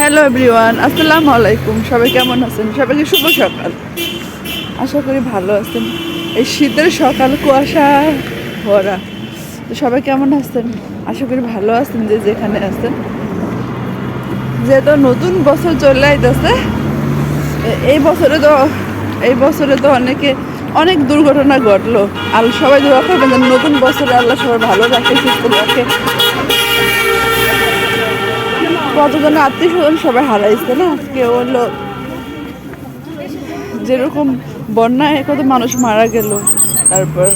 Hello everyone আসসালামু আলাইকুম সবাই কেমন আছেন? সবাইকে শুভ সকাল। আশা করি ভালো আছেন। এই শীতের সকাল কুয়াশা ভরা। তো সবাই কেমন আছেন? আশা করি ভালো আছেন যে যেখানে আছেন। যেহেতু নতুন বছর চলে আইতেছে এই বছরে তো, এই বছরে তো অনেকে, অনেক দুর্ঘটনা ঘটলো। আর সবাই দোয়া করবেন নতুন বছরে আল্লাহ সবাই ভালো রাখে, সুস্থ রাখে। কতজন আত্মীয় স্বজন সবাই হারাইছে, না? কেউ হলো যেরকম বন্যায় কত মানুষ মারা গেল, তারপর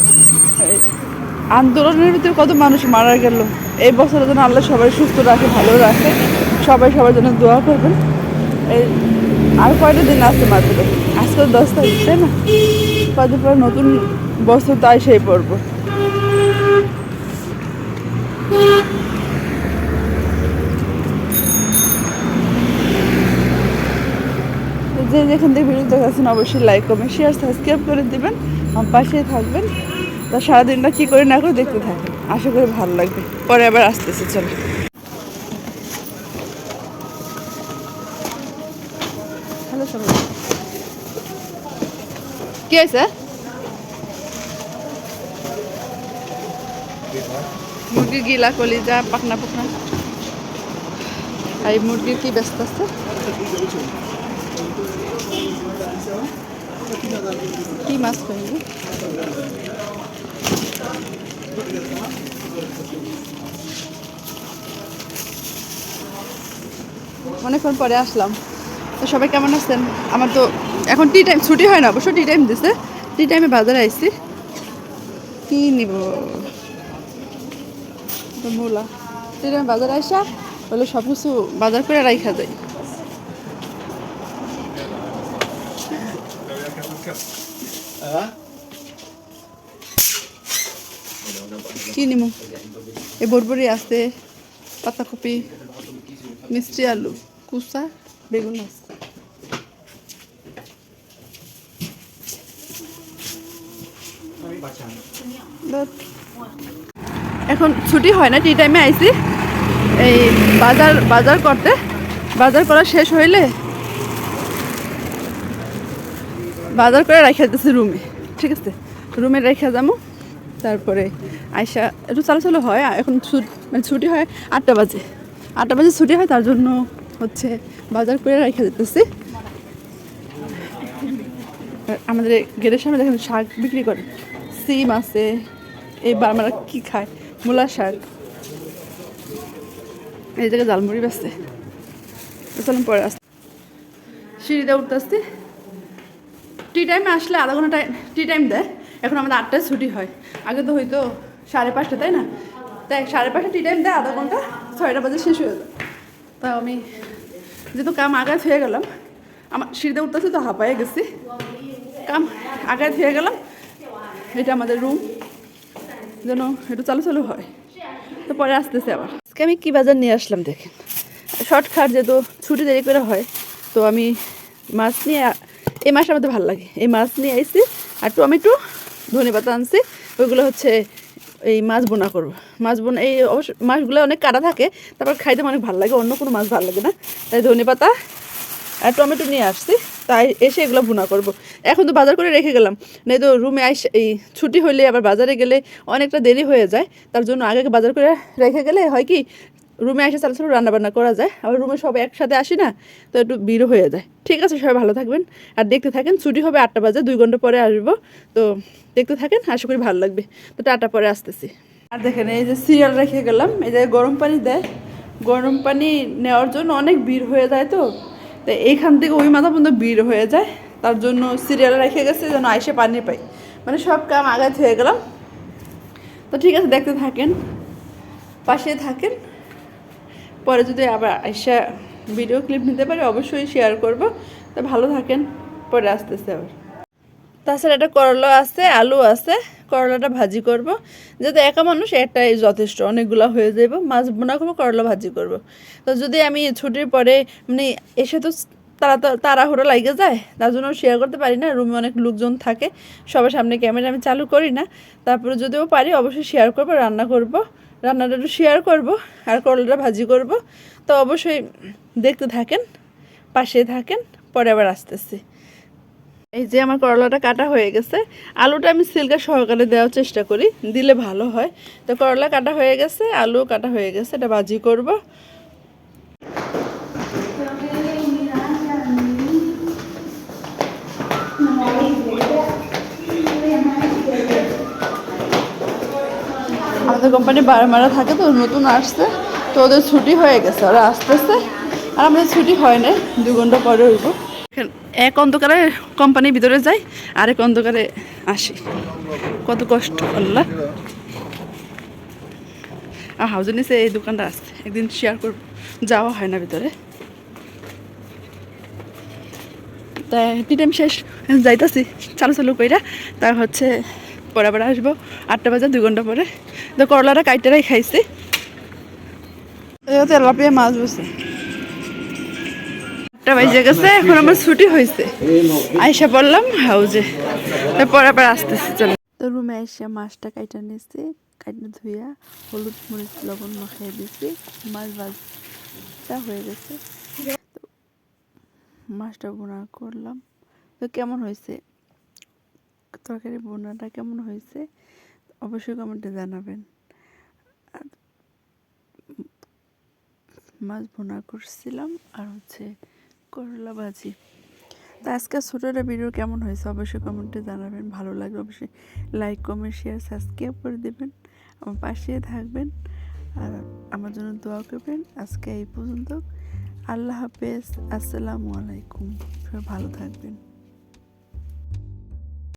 আন্দোলনের ভিতরে কত মানুষ মারা গেল। এই বছরের জন্য আল্লাহ সবাই সুস্থ রাখে, ভালো রাখে, সবাই সবার জন্য দোয়া করবেন। এই আর কয়টা দিন আছে মাত্র? আজকে দশ তারিখ, তাই না? কয়দিন পর নতুন বছর, তাই সেই পড়ব যেখান থেকে ভিডিও দেখাচ্ছেন অবশ্যই লাইক কমেন্ট শেয়ার সাবস্ক্রাইব করে দিবেন। আমার পাশেই থাকবেন। তা সারাদিনটা কী করে না করে দেখতে থাকবেন। আশা করি ভালো লাগবে। পরে আবার আসতেছে, চলো। হ্যালো কি হয়েছে? মুরগি গিলা, কলিজা পাকনা পাকনা আর কি ব্যস্ত আছে? কি মাছ পাইনি অনেকক্ষণ পরে আসলাম। তো সবাই কেমন আছেন? আমার তো এখন টি টাইম ছুটি হয় না, অবশ্য টি টাইম দিছে। টি টাইমে বাজারে আইছি। কি নিব? মূলা। টি টাইমে বাজারে আইসা বলে সব কিছু বাজার করে রাইখা যায়। কি নিমু? এই বরবরি আছে, পাতাকপি, মিষ্টি আলু কুচা বেগুন আছে এখন ছুটি হয় না টি টাইমে আইছি। এই বাজার বাজার করতে। বাজার করা শেষ হইলে বাজার করে রাখা দিতেছি রুমে। ঠিক আছে? রুমে রেখে যাব। তারপরে আয়সা একটু চালু চালু হয় এখন মানে ছুটি হয় আটটা বাজে। আটটা বাজে ছুটি হয়, তার জন্য হচ্ছে বাজার করে রেখে দিতেছি। আমাদের গেটের সামনে দেখেন শাক বিক্রি করে। সিম আছে, এই বারমারা কি খায়? মূলা শাক। এই জায়গায় জালমুড়ি বেসছে চলুন পরে আসতে সিঁড়িতে উঠতে আসতে টি টাইমে আসলে আধা ঘণ্টা টাইম টি টাইম দেয়। এখন আমাদের আটটায় ছুটি হয়। আগে তো হয়তো সাড়ে পাঁচটা, তাই না? তাই সাড়ে পাঁচটা টি টাইম দেয়, আধা ঘণ্টা ছয়টা বাজে শেষ হয়ে যায়। তা আমি যেহেতু কাম আগায় হয়ে গেলাম, আমার সিঁড়িতে উঠতেছি তো হাঁপায়ে গেছি। কাম আগায় হয়ে গেলাম। এটা আমাদের রুম যেন একটু চালু চালু হয়। তো পরে আসতেছে আবার। আজকে আমি কী বাজার নিয়ে আসলাম দেখেন। শর্টকাট যেহেতু ছুটি দেরি করে হয়, তো আমি মাছ নিয়ে এই মাছটা আমাদের ভালো লাগে। এই মাছ নিয়ে আইছি, আর টমেটো, ধনে পাতা আনছি, ওইগুলো হচ্ছে এই মাছ বোনা করব। মাছ বোনা, এই অবশ্য মাছগুলো অনেক কাটা থাকে, তারপর খাইতে অনেক ভালো লাগে, অন্য কোনো মাছ ভালো লাগে না। তাই ধনে পাতা আর টমেটো নিয়ে আসছি, তাই এসে এগুলো ভুনা করব। এখন তো বাজার করে রেখে গেলাম, নাই তো রুমে আইস, এই ছুটি হলে আবার বাজারে গেলে অনেকটা দেরি হয়ে যায়, তার জন্য আগে বাজার করে রেখে গেলে হয় কি রুমে এসে চালা চালু রান্না বান্না করা যায়। আবার রুমে সবাই একসাথে আসি না, তো একটু ভিড় হয়ে যায়। ঠিক আছে, সবাই ভালো থাকবেন। আর দেখতে থাকেন, ছুটি হবে আটটা বাজে, দুই ঘণ্টা পরে আসব। তো দেখতে থাকেন, আশা করি ভালো লাগবে। তো টাটা, পরে আসতেছি। আর দেখেন, এই যে সিরিয়াল রেখে গেলাম। এই যে গরম পানি দেয়। গরম পানি নেওয়ার জন্য অনেক ভিড় হয়ে যায় তো। তো এইখান থেকে ওই মাথা পর্যন্ত ভিড় হয়ে যায়। তার জন্য সিরিয়াল রেখে গেছে, যেন আইসে পানি পাই। মানে সব কাম আগায় হয়ে গেলাম। তো ঠিক আছে, দেখতে থাকেন। পাশে থাকেন। পরে যদি আবার আইসা ভিডিও ক্লিপ নিতে পারি, অবশ্যই শেয়ার করব। তো ভালো থাকেন, পরে আসতেছে আবার। তাছাড়া একটা করলা আছে, আলু আছে, করলাটা ভাজি করব। যেহেতু একা মানুষ একটাই যথেষ্ট, অনেকগুলো হয়ে যাবে মাছ বোনা করব, করলা ভাজি করব। তো যদি আমি ছুটির পরে মানে এসে তো তারা তাড়াহুড়ো লাগে যায়, তার জন্য শেয়ার করতে পারি না। রুমে অনেক লোকজন থাকে, সবার সামনে ক্যামেরা আমি চালু করি না। তারপরে যদিও পারি, অবশ্যই শেয়ার করব, রান্না করব। রান্নাটা একটু শেয়ার করব, আর করলাটা ভাজি করব। তো অবশ্যই দেখতে থাকেন, পাশে থাকেন, পরে আবার আসতেছি। এই যে আমার করলাটা কাটা হয়ে গেছে। আলুটা আমি সিল্কা সহকারে দেওয়ার চেষ্টা করি, দিলে ভালো হয়। তো করলা কাটা হয়ে গেছে আলু কাটা হয়ে গেছে, এটা ভাজি করব। আমাদের কোম্পানি বারমারা থাকে তো, নতুন আসছে, তো ওদের ছুটি হয়ে গেছে, ওরা আসতেছে। আর আমাদের ছুটি হয় না দু ঘণ্টা পরে হইব। এক অন্ধকারে কোম্পানির ভিতরে যাই, আরেক অন্ধকারে আসি। কত কষ্ট, আল্লাহ। আর হাউজের নিচে এই দোকানটা আছে, একদিন শেয়ার করব। যাওয়া হয় না ভিতরে। তাই টি টাইম শেষ, যাইতাছি চালু চালু কইরা। তার হচ্ছে পরে আবার আসব। আটটা বাজে, দুই ঘণ্টা পরে। তো করলাটা কাইটারাই খাইছি। তেলাপিয়া মাছ বসে। আটটা বাজে গেছে, এখন আমার ছুটি হয়েছে আইসা পড়লাম হাউজে। পরে আবার আসতেছি, চলো। তো রুমে এসে মাছটা কাইটা নিয়েছি কাইটা ধুইয়া হলুদ মরিচ, লবণ মাখিয়ে দিয়েছি মাছ ভাজটা হয়ে গেছে। মাছটা বোনা করলাম। তো কেমন হয়েছে তরকারি বোনাটা কেমন হয়েছে, অবশ্যই কমেন্টে জানাবেন। আর মাছ ভুনা করছিলাম আর হচ্ছে করলা ভাজি। তো আজকে ছোটো একটা ভিডিও কেমন হয়েছে অবশ্যই কমেন্টে জানাবেন। ভালো লাগলে অবশ্যই লাইক কমেন্ট শেয়ার সাবস্ক্রাইব করে দেবেন। আমার পাশে থাকবেন আর আমার জন্য দোয়া করবেন। আজকে এই পর্যন্ত। আল্লাহ হাফেজ। আসসালামু আলাইকুম। সবাই ভালো থাকবেন।